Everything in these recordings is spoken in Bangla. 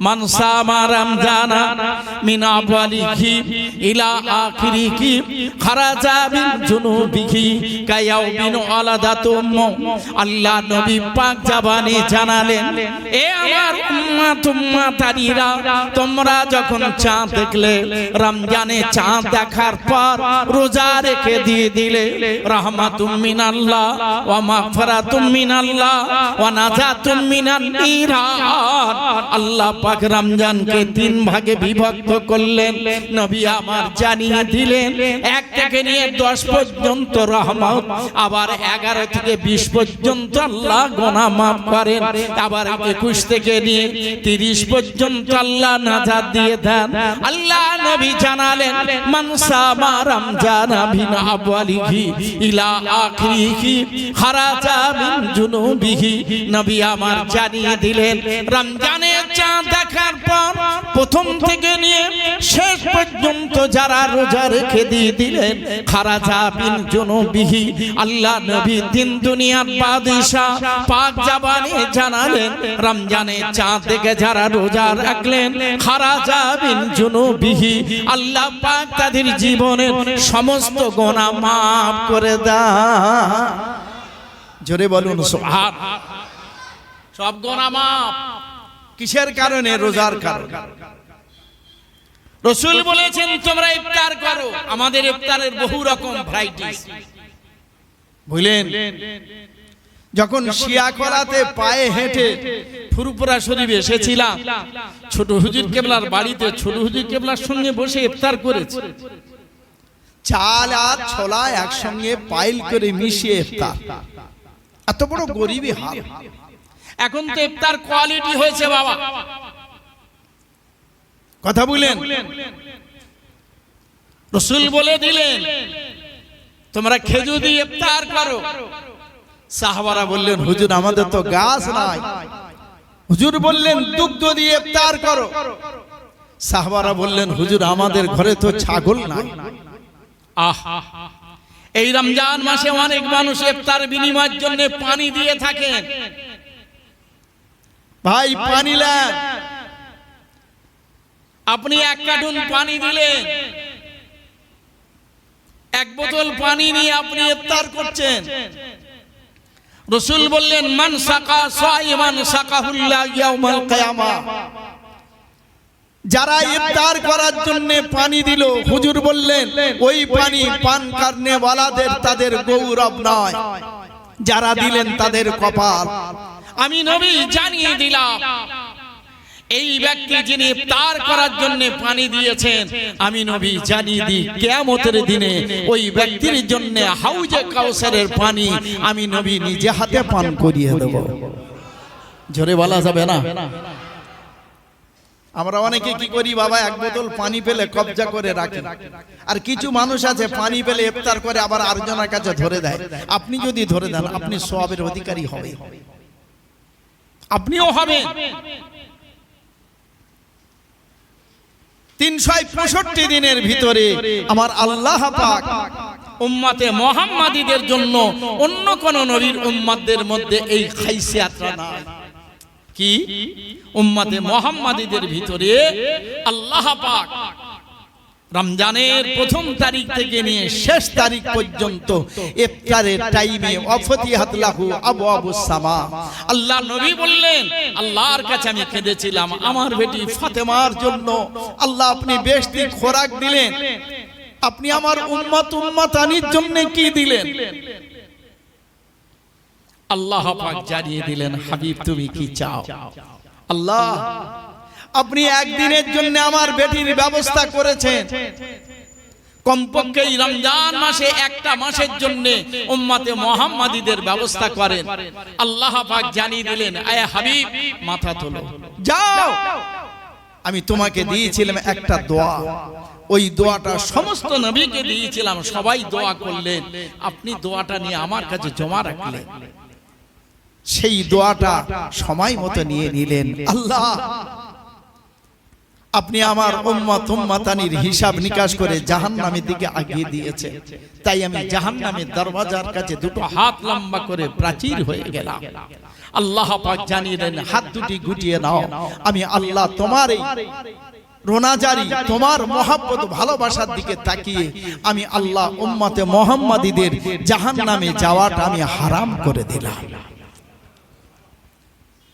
من صام رمضان من أوله ইলা আখিরি কি? খারাজা বিন জুনুবিহি কায়াউমিন আলাদাতুম আল্লাহ নবী পাক জবানে জানালেন, এ আমার উম্মত উম্মতানীরা তোমরা যখন চাঁদ দেখলে, রমজানে চাঁদ দেখার পর রোজা রেখে দিয়ে দিলে, রাহমাতুম মিনাল্লাহ, ওয়া মাগফিরাতুম মিনাল্লাহ, ওয়া নাজাতুম মিনাল নিরান আল্লাহ পাক রমজানকে তিন ভাগে বিভক্ত করলেন, নবী আমার জানিয়ে দিলেন, এক থেকে নিয়ে দশ পর্যন্ত রহমত, আবার এগারো থেকে বিশ পর্যন্ত আল্লাহ গোনা মাফ করেন, আবার একুশ থেকে নিয়ে তিরিশ পর্যন্ত আল্লাহ দিয়ে দেন। আল্লাহ নবী জানালেন মানসামা রমজান বিনা আবওয়ালিহি ইলা নবী আমার জানিয়ে দিলেন, রমজানের চাঁদ দেখার পর প্রথম থেকে নিয়ে শেষ পর্যন্ত যারা রোজা রেখে দিয়ে দিলেন খারাজা বিন জুনুবিহি, আল্লাহ নবী দিন দুনিয়ার বাদশাহ, পাক জাবানে জানালেন রমজানের চাঁদ থেকে যারা রোজা রাখলেন খারাজা বিন জুনুবিহি, আল্লাহ পাক তাদের জীবনের সমস্ত গোনা মাফ করে দেয় জোরে বলুন সব গোনা মাফ। কিসের কারণে? রোজার কারণে। রসুল বলেছেন তোমরা ইফতার করো। আমাদের ইফতারের বহু রকম ভ্যারাইটিস বুঝলেন? যখন শিয়াখলাতে পায়ে হেঁটে ফুরুপুরা শরীফ এসেছিলাম ছোট হুজুর কেবলার বাড়িতে ছোট হুজুর কেবলার সঙ্গে বসে ইফতার করেছে। চাল আর ছোলা একসঙ্গে পাইল করে মিশিয়ে ইফতার। এত বড় গরিবী হাল এখন তো ইফতার কোয়ালিটি হয়েছে বাবা। কথা বলেন রসুল বলে দিলেন তোমরা খেজুর দিয়ে ইফতার করো। সাহাবারা বললেন হুজুর আমাদের তো গাছ নাই। হুজুর বললেন দুগ্ধ দিয়ে ইফতার করো। সাহাবারা বললেন হুজুর আমাদের ঘরে তো ছাগল নাই। আহ এই রমজান মাসে অনেক মানুষ ইফতার বিনিময়ের জন্য পানি দিয়ে থাকেন। ভাই পানি নেন। আপনি এক কার্টুন পানি দিলেন। এক বোতল পানি নিয়ে আপনি ইফতার করছেন। রসুল বললেন মান সাকা সাইমান সাকাহুল্লাহ ইয়াউমাল কিয়ামা। যারা ইফতার করার জন্য পানি দিল হুজুর বললেন ওই পানি পান কারনে ওয়ালাদের তাদের গৌরব নয়। যারা দিলেন তাদের কপাল। আমি নবী জানিয়ে দিলাম এই ব্যক্তি যিনি ইফতার করার জন্য পানি দিয়েছেন আমি নবী জানিয়ে দিই কিয়ামতের দিনে ওই ব্যক্তির জন্য হাউজে কাউসারের পানি আমি নবী নিজে হাতে পান করিয়ে দেব। জোরে বলা যাবে না? আমরা অনেকে কি করি বাবা এক বোতল পানি পেলে কবজা করে রাখি। আর কিছু মানুষ আছে পানি পেলে ইফতার করে আবার আরেকজনের কাছে ধরে দেয়। আপনি যদি ধরে দেন আপনি সবের অধিকারী হবে আপনিও হবেন। তিনশো পঁয়ষট্টি দিনের ভিতরে আমার আল্লাহ পাক উম্মাতে মোহাম্মাদীদের জন্য অন্য কোন নবীর উম্মাদের মধ্যে এই খাইসিয়াতটা নাই। কি? উম্মাতে মোহাম্মাদীদের ভিতরে আল্লাহ পাক রমজানের প্রথম তারিখ থেকে নিয়ে শেষ তারিখ পর্যন্ত ইফতারের টাইমে অফতিহাত লাহু আবু আবু সামা। আল্লাহ নবী বললেন আল্লাহর কাছে আমি কেঁদেছিলাম আমার বেটি ফাতেমার জন্য। আল্লাহ আপনি বেশটি খোরাক দিলেন। আপনি আমার উম্মত উম্মাতানির জন্য কি দিলেন? আল্লাহ পাক জানিয়ে দিলেন হাবিব তুমি কি চাও? আল্লাহ আপনি একদিনের জন্য আমার বেটির ব্যবস্থা করেছেন। কমপক্ষে রমজান মাসে একটা মাসের জন্য উম্মাতে মোহাম্মদীদের ব্যবস্থা করেন। আল্লাহ পাক জানিয়ে দিলেন, আয় হাবিব, মাথা তোলো। যাও। আমি তোমাকে দিয়েছিলাম একটা দোয়া। ওই দোয়াটা সমস্ত নবীকে দিয়েছিলাম, সবাই দোয়া করলেন। আপনি দোয়াটা নিয়ে আমার কাছে জমা রাখলেন। সেই দোয়াটা সময় মতো নিয়ে নিলেন। আল্লাহ আপনি আমার উম্মত উম্মাতানির হিসাব নিকাশ করে জাহান্নামের দিকে আগিয়ে দিয়েছে। তাই আমি জাহান্নামের দরওয়াজার কাছে দুটো হাত লম্বা করে প্রাচীর হয়ে গেলাম। আল্লাহ পাক জানিয়ে দেন, হাত দুটি গুটিয়ে নাও। আমি আল্লাহ তোমার এই রোনাজারি, তোমার মহাব্বত, ভালোবাসার দিকে তাকিয়ে আমি আল্লাহ উম্মতে মোহাম্মদীদের জাহান নামে যাওয়াটা আমি হারাম করে দিলাম।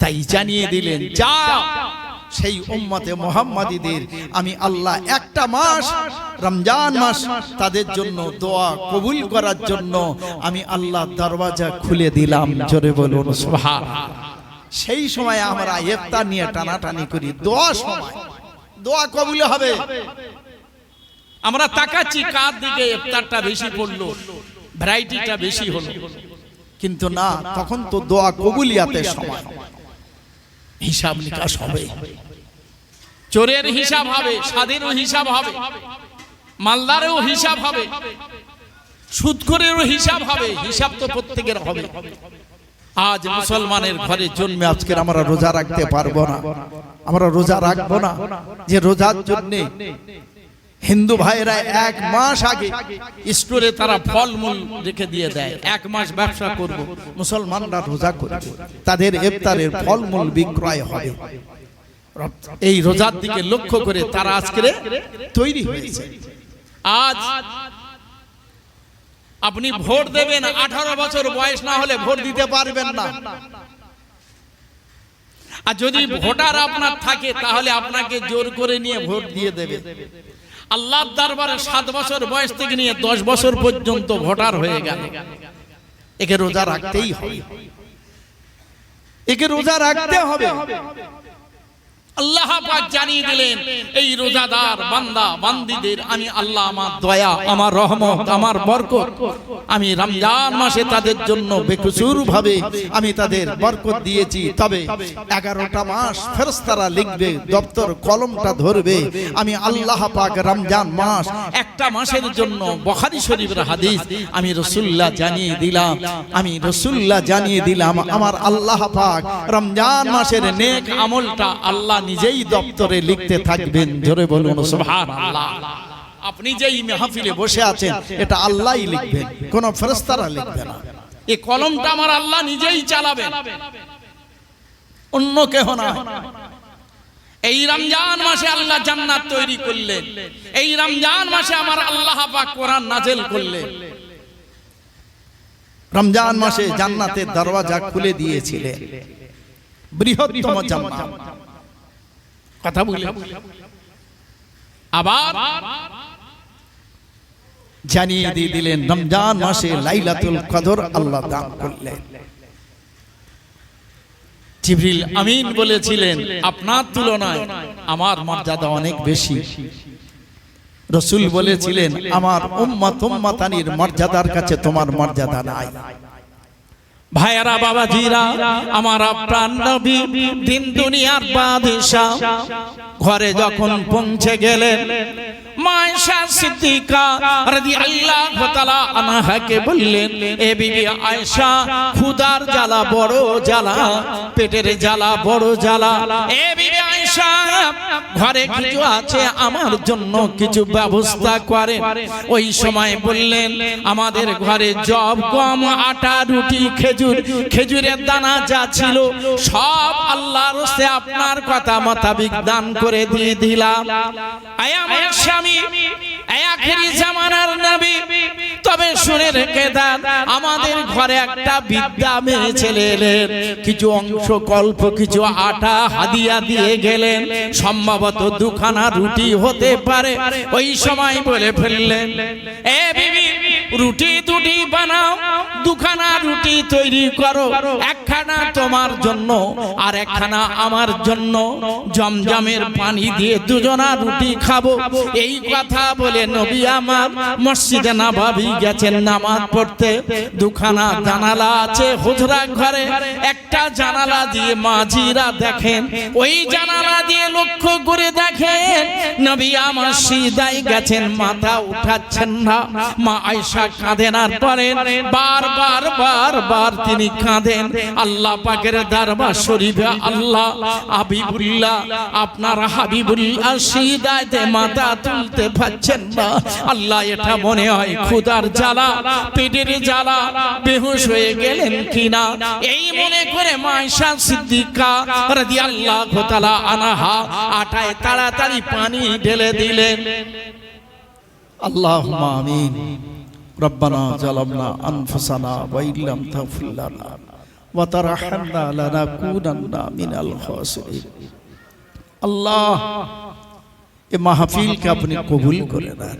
তাই জানিয়ে দিলেন, যা সেই উম্মতে মোহাম্মদীদের আমি আল্লাহ একটা মাস রমজান মাস তাদের জন্য দোয়া কবুল করার জন্য আমি আল্লাহ দরওয়াজা খুলে দিলাম। জোরে বলুন সুবহানাল্লাহ। সেই সময় আমরা ইফতার নিয়ে টানাটানি করি দোয়া সময়। দোয়া কবুল হবে। আমরা তাকাচ্ছি কার দিকে ইফতারটা বেশি পড়ল ভ্যারাইটিটা বেশি হলো। কিন্তু না তখন তো দোয়া কবুলিয়াতের সময়। হিসাব নিকাশ হবে। চোরের হিসাব হবে স্বাধীনও হিসাব হবে মালদারেও হিসাব হবে সুদখোরেরও হিসাব হবে হিসাব তো প্রত্যেকের হবে। আজ মুসলমানের ঘরে জন্মে আজকের আমরা রোজা রাখতে পারব না। আমরা রোজা রাখব না। যে রোজার জন্যে হিন্দু ভাইরা এক মাস আগে স্টোরে তারা ফলমূল রেখে দিয়ে দেয়। এক মাস ব্যবসা করব। মুসলমানরা রোজা করবে। তাদের ইফতারের ফলমূল বিক্রয় হবে। এই রোজার দিকে লক্ষ্য করে তারা আজকে তৈরি হয়েছে। আজ আপনি ভোট দেবেন, আঠারো বছর বয়স না হলে ভোট দিতে পারবেন না। আর যদি ভোটার আপনার থাকে, তাহলে আপনাকে জোর করে নিয়ে ভোট দিয়ে দেবে। আল্লাহর দরবারে সাত বছর বয়স থেকে নিয়ে দশ বছর পর্যন্ত ভোটার হয়ে গেল। একে রোজা রাখতেই হবে। একে রোজা রাখতে হবে। আল্লাহ জানিয়ে দিলেন, এই রোজাদার বান্দা, বান্দিদের আমি আল্লাহ আমার দয়া, আমার রহমত, আমার বরকত। আমি রমজান মাসে তাদের জন্য বেকসুর ভাবে আমি তাদের বরকত দিয়েছি। তবে এগারোটা মাস ফেরস্তারা লিখবে, দপ্তর কলমটা ধরবে। আমি আল্লাহ পাক রমজান মাস একটা মাসের জন্য বখারি শরীফের হাদিস আমি রসুল্লাহ জানিয়ে দিলাম। আমি রসুল্লাহ জানিয়ে দিলাম, আমার আল্লাহ পাক রমজান মাসের নেক আমলটা আল্লাহ নিজেই দপ্তরে লিখতে থাকবেন জোরে বলুন সুবহানাল্লাহ। আপনি যেই মাহফিলে বসে আছেন এটা আল্লাহই লিখবেন কোন ফেরেশতারা লিখবে না। এই কলমটা আমার আল্লাহ নিজেই চালাবেন। অন্য কেহ না। এই রমজান মাসে আল্লাহ জান্নাত তৈরি করলেন। এই রমজান মাসে আমার আল্লাহ পাক কোরআন নাজেল করলেন। রমজান মাসে জান্নাতের দরওয়াজা খুলে দিয়েছিলেন। বৃহত্তম জান্নাত। কথা বলে আবার জানিয়ে দিয়ে দিলেন, রমজান মাসে লাইলাতুল কদর আল্লাহ দান করলেন। জিবরিল আমিন বলেছিলেন, আপনার তুলনায় আমার মর্যাদা অনেক বেশি। রসুল বলেছিলেন, আমার উম্মত উম্মাতানির মর্যাদার কাছে তোমার মর্যাদা নাই। ভাইয়ারা বাবা জিরা আমার প্রাণ নবী দিন দুনিয়ার বাদশা ঘরে যখন পৌঁছে গেলেন মায়েশা সিদ্দিকা বললেন, এ বিবি আয়েশা জ্বালা বড় জ্বালা, পেটের জ্বালা বড় জ্বালা। এ বিবি আয়েশা, ঘরে কিছু আছে, আমার জন্য কিছু ব্যবস্থা করে ওই সময় বললেন, আমাদের ঘরে জব গম আটা, রুটি, খেজুর, খেজুরের দানা যা ছিল, সব আল্লাহর আপনার কথা মোতাবিক দান করে দিয়ে দিলাম। স্বামী আয় আখেরি জামানার নবী। তবে শুনে রেখে দেন আমাদের ঘরে একটা বিদ্যা মেয়ে ছেলে এলেন। কিছু অংশ কল্প কিছু আটা হাদিয়া দিয়ে গেলেন। সম্ভবত দুখানা রুটি হতে পারে। ওই সময় বলে ফেললেন এ বিবি রুটি দুটি বানাও দুখানা রুটি তৈরি করো। একখানা তোমার জন্য আর একখানা আমার জন্য জমজমের পানি দিয়ে দুজনা রুটি খাব। এই কথা বলে নবী আমার মসজিদে নাবাবি গেছেন নামাজ পড়তে। দুখানা জানালা আছে হুজরা ঘরে। একটা জানালা দিয়ে মাঝিরা দেখেন। ওই জানালা দিয়ে লক্ষ্য করে দেখেন নবী আমার সিদাই গেছেন, মাথা উঠাচ্ছেন না। মা আয়সা কাঁদেন আর পরে বারবার বারবার তিনি কাঁদেন। আল্লাহ আল্লাহ পাকের দরবার শরীফে আল্লাহ হাবিবুল্লাহ, আপনার হাবিবুল্লাহ সিদাতে মাথা তুলতে পাচ্ছেন না। আল্লাহ এটা মনে হয় ক্ষুধার জ্বালা, পেটের জ্বালা, বেহুশ হয়ে গেলেন কিনা? এই মনে করে মাইশা সিদ্দিকা রাদিয়াল্লাহু তাআলা আনাহা আটায় তাড়াতাড়ি পানি ঢেলে দিলেন। আল্লাহুম্মা আমিন। রব্বানা জালামনা আনফুসানা ওয়া ইল্লাম তাগফির লানা। وترحمنا لنكونن من الخاسرين আল্লাহ এ মাহফিলকে আপনি কবুল করে নেন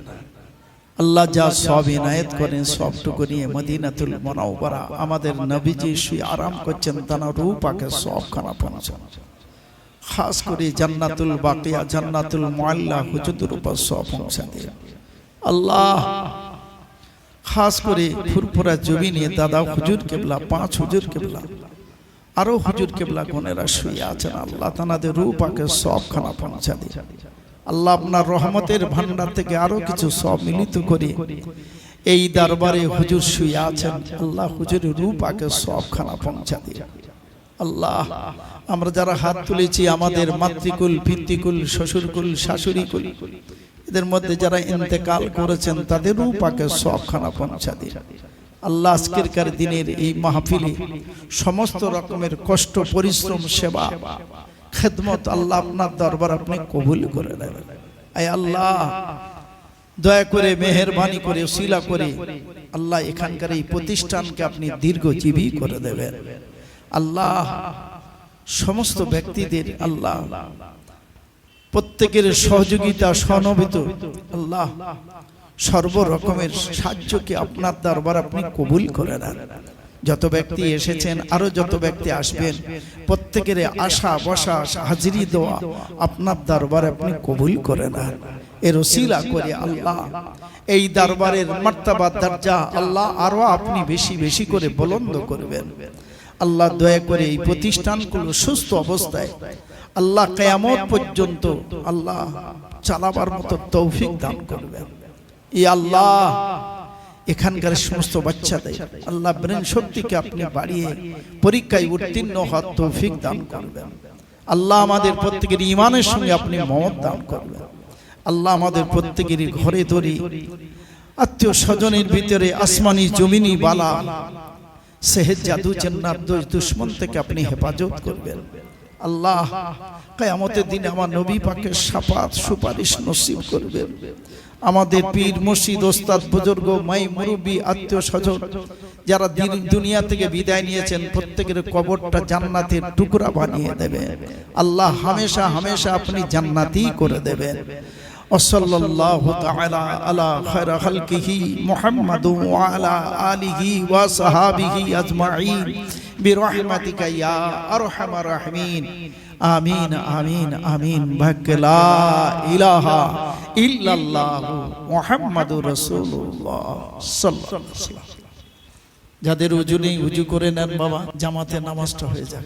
আল্লাহ যা সব ইনায়েত করেন সবটুকু নিয়ে মদিনাতুল মনাওয়ারা আমাদের নবীজি শুয়ে আরাম করছেন তানা রূপাকে সবখানা পৌঁছান খাস করে জান্নাতুল বাকিয়া জান্নাতুল মুআল্লা হুজুরের উপর সব পৌঁছা দিয়ে আল্লাহ খাস করে জমি নিয়ে দাদা হুজুর কেবলা পাঁচ হুজুর কেবলা, আরও হুজুর কেবলা কোনেরা শুয়ে আছেন। আল্লাহ তানাদের রূপাকে সবখানা পৌঁছা দিয়ে আল্লাহ আপনার রহমতের ভান্ডার থেকে আরও কিছু সব মিলিত করে। এই দরবারে হুজুর শুয়ে আছেন। আল্লাহ হুজুরের রূপাকে সবখানা পৌঁছা দিয়ে আল্লাহ, আমরা যারা হাত তুলেছি আমাদের মাতৃকুল, পিতৃকুল, শ্বশুরকুল, শাশুড়িকুল, এদের মধ্যে যারা ইন্তেকাল করেছেন, তাদের রূপাকে সবখানা পৌঁছা দিন। আল্লাহ আজকেরকার দিনের এই মাহফিলে সমস্ত রকমের কষ্ট পরিশ্রম সেবা খেদমত আল্লাহ আপনার দরবার আপনি কবুল করে দেবেন। আয় আল্লাহ দয়া করে মেহরবানি করে শিলা করে আল্লাহ এখানকার এই প্রতিষ্ঠানকে আপনি দীর্ঘজীবী করে দেবেন। আল্লাহ সমস্ত ব্যক্তিদের আল্লাহ প্রত্যেকের সহযোগিতা সহনবিত আল্লাহ। সর্ব রকমের সাহায্যকে আপনার দরবার আপনি কবুল করে নেন। যত ব্যক্তি এসেছেন, আরও যত ব্যক্তি আসবেন, প্রত্যেকের আশা বসা হাজিরি দেওয়া আপনার দরবার আপনি কবুল করে নেন। এর ওসিলা করে আল্লাহ, এই দরবারের মর্তাবা, দরজা আল্লাহ আরও আপনি বেশি বেশি করে বলন্দ করবেন। আল্লাহ দয়া করে এই প্রতিষ্ঠানগুলো সুস্থ অবস্থায় আল্লাহ কেয়ামত পর্যন্ত আল্লাহ চালাবার মতো তৌফিক দান করবেন। ই আল্লাহ, এখানকার সমস্ত বাচ্চাদের আল্লাহ ব্রেন শক্তিকে আপনি বাড়িয়ে পরীক্ষায় উত্তীর্ণ হওয়ার তৌফিক দান করবেন। আল্লাহ আমাদের প্রত্যেকের ইমানের সঙ্গে আপনি মমত দান করবেন। আল্লাহ আমাদের প্রত্যেকের ঘরে ধরি আত্মীয় স্বজনের ভিতরে আসমানি, জমিনি বালা, সেহেদ, জাদু চেন্নার দোষ, দুশ্মন থেকে আপনি হেফাজত করবেন। আল্লাহ, কায়ামতের দিনে আমার নবী পাকের সাপাত সুপারিশ নসিব করবেন। আমাদের পীর মসজিদ ওস্তাদ বুজুর্গ মাই মুরব্বী আত্মীয় স্বজন যারা দিন- দুনিয়া থেকে বিদায় নিয়েছেন প্রত্যেকের কবরটা জান্নাতের টুকরা বানিয়ে দেবে আল্লাহ হামেশা হামেশা আপনি জান্নাতি করে দেবেন وصلى الله تعالى على خير خلقه محمد وعلى آله وصحابه أجمعين برحمتك يا أرحم الراحمين আমিন আমিন আমিন ভাগ্যলা ইলাহা ইল্লাল্লাহ মুহাম্মাদুর রাসূলুল্লাহ সাল্লাল্লাহু আলাইহি যাদের উজু নেই উজু করে নেন বাবা। জামাতে নামাজটা হয়ে যাক।